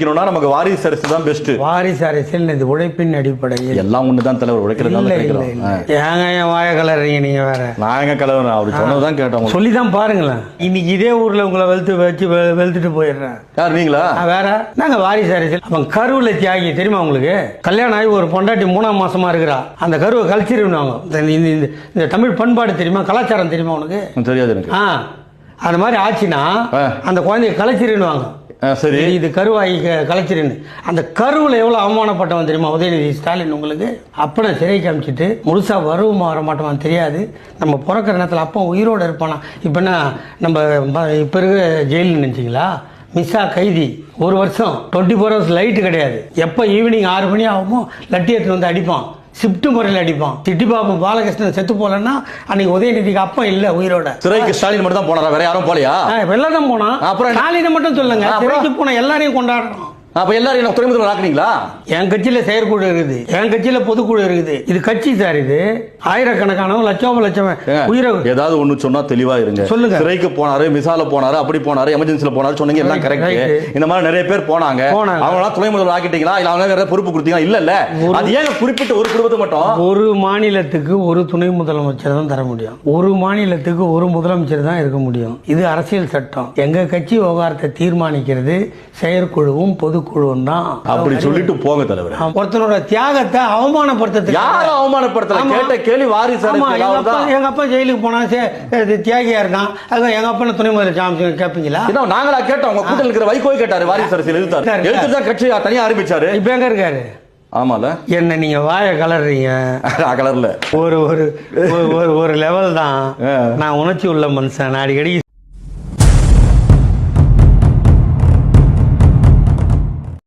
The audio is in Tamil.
ஜெயிக்கணும்னா நமக்கு வாரிசு அரசு தான் பெஸ்ட் வாரிசு அரசியல் இது உழைப்பின் அடிப்படையில். எல்லாம் ஒண்ணுதான் தலைவர் உழைக்கிறது தான் கிடைக்கிறோம் ஏங்க என் வாய கலறீங்க நீங்க வேற? நான் எங்க கலவர் அவர் சொன்னதுதான் கேட்டோம். சொல்லி தான் பாருங்களேன். இன்னைக்கு இதே ஊர்ல உங்களை வெளுத்து வச்சு வெளுத்துட்டு போயிடுறேன். யார் நீங்களா? வேற. நாங்க வாரிசு அரசியல். அவன் கருவுல தியாகி தெரியுமா உங்களுக்கு? கல்யாணம் ஆகி ஒரு பொண்டாட்டி மூணாம் மாசமா இருக்கிறா. அந்த கருவை இந்த- இந்த தமிழ் பண்பாடு தெரியுமா? கலாச்சாரம் தெரியுமா உனக்கு? தெரியாது எனக்கு. ஆ. அந்த மாதிரி ஆச்சுன்னா. அந்த குழந்தைய கலைச்சிருன்னுவாங்க. ஆ, சரி. இது கருவாகி க- கலைச்சிருன்னு. அந்த கருவில் எவ்வளோ அவமானப்பட்டவன் தெரியுமா? உதயநிதி ஸ்டாலின் உங்களுக்கு? அப்பனை சிறை காமிச்சிட்டு முழுசா வருமா வர மாட்டோமான்னு தெரியாது. நம்ம பிறக்கிற நேரத்தில் அப்போ உயிரோடு இருப்பானா? இப்போ என்ன நம்ம இப்போ இருக்க ஜெயிலில் நினச்சிங்களா? மிஸ்ஸா கைதி ஒரு வருஷம் டுவெண்ட்டி ஃபோர் ஹவர்ஸ் லைட்டு கிடையாது. எப்போ ஈவினிங் ஆறு மணி ஆகுமோ லட்டி எடுத்துட்டு வந்து அடிப்பான். ஷிஃப்ட் முறையில் அடிப்பான். சிட்டி பாபு பாலகிருஷ்ணன் செத்து போலன்னா அன்னைக்கு உதயநிதிக்கு அப்பா இல்லை உயிரோட. சிறைக்கு ஸ்டாலின் மட்டும் தான் போனாரா? வேற யாரும் போலையா வெளில தான் போனான். அப்புறம்? ஸ்டாலினை மட்டும் சொல்லுங்க? சிறைக்கு போன எல்லாரையும் கொண்டாடுறோம் அப்ப எல்லாரும் என்ன துறைமுகத்தில் ஆக்குனீங்களா என் கட்சியில செயற்குழு இருக்குது. என் கட்சியில பொதுக்குழு இருக்குது. இது கட்சி சார் இது. ஆயிரக்கணக்கானவன் லட்சம் லட்சம் உயிரை ஏதாவது ஒண்ணு சொன்னா தெளிவா இருங்க. சொல்லுங்க. சிறைக்கு போனாரு மிசால போனாரு அப்படி போனாரு எமர்ஜென்சில போனாரு சொன்னீங்க எல்லாம் கரெக்ட். இந்த மாதிரி நிறைய பேர் போனாங்க. அவங்க எல்லாம் துணை முதல்வர் ஆக்கிட்டீங்களா? இல்ல அவங்க வேற பொறுப்பு கொடுத்தீங்களா? இல்ல இல்ல அது ஏன் குறிப்பிட்ட ஒரு குடும்பத்தை மட்டும்? ஒரு மாநிலத்துக்கு ஒரு துணை முதலமைச்சர் தான் தர முடியும். ஒரு மாநிலத்துக்கு ஒரு முதலமைச்சர் தான் இருக்க முடியும். இது அரசியல் சட்டம். எங்க கட்சி விவகாரத்தை தீர்மானிக்கிறது செயற்குழுவும் பொதுக்குழுவும். தான் அப்படி சொல்லிட்டு போங்க தலைவர். ஒருத்தனோட தியாகத்தை அவமானப்படுத்துறதுக்கு யாரும் அவமானப்படுத்தல. கேட்ட கேள்வி வாரிசு எங்க அப்பா ஜெயிலுக்கு போனா தியாகியா இருக்கான் அதுதான் எங்க அப்பா துணை முதலமைச்சர் கேட்பீங்களா என்ன நாங்களா கேட்டோம். உங்க கூட்டத்தில் இருக்கிற வைகோய் கேட்டாரு வாரிசு அரசியல் இருக்காரு. எதிர்த்து தான் கட்சி தனியா ஆரம்பிச்சாரு. இப்ப எங்க இருக்காரு? ஆமால. என்ன நீங்க வாய கலர்றீங்க? கலர்ல. ஒரு ஒரு ஒரு- லெவல் தான். நான் உணர்ச்சி உள்ள மனுஷன். அடிக்கடி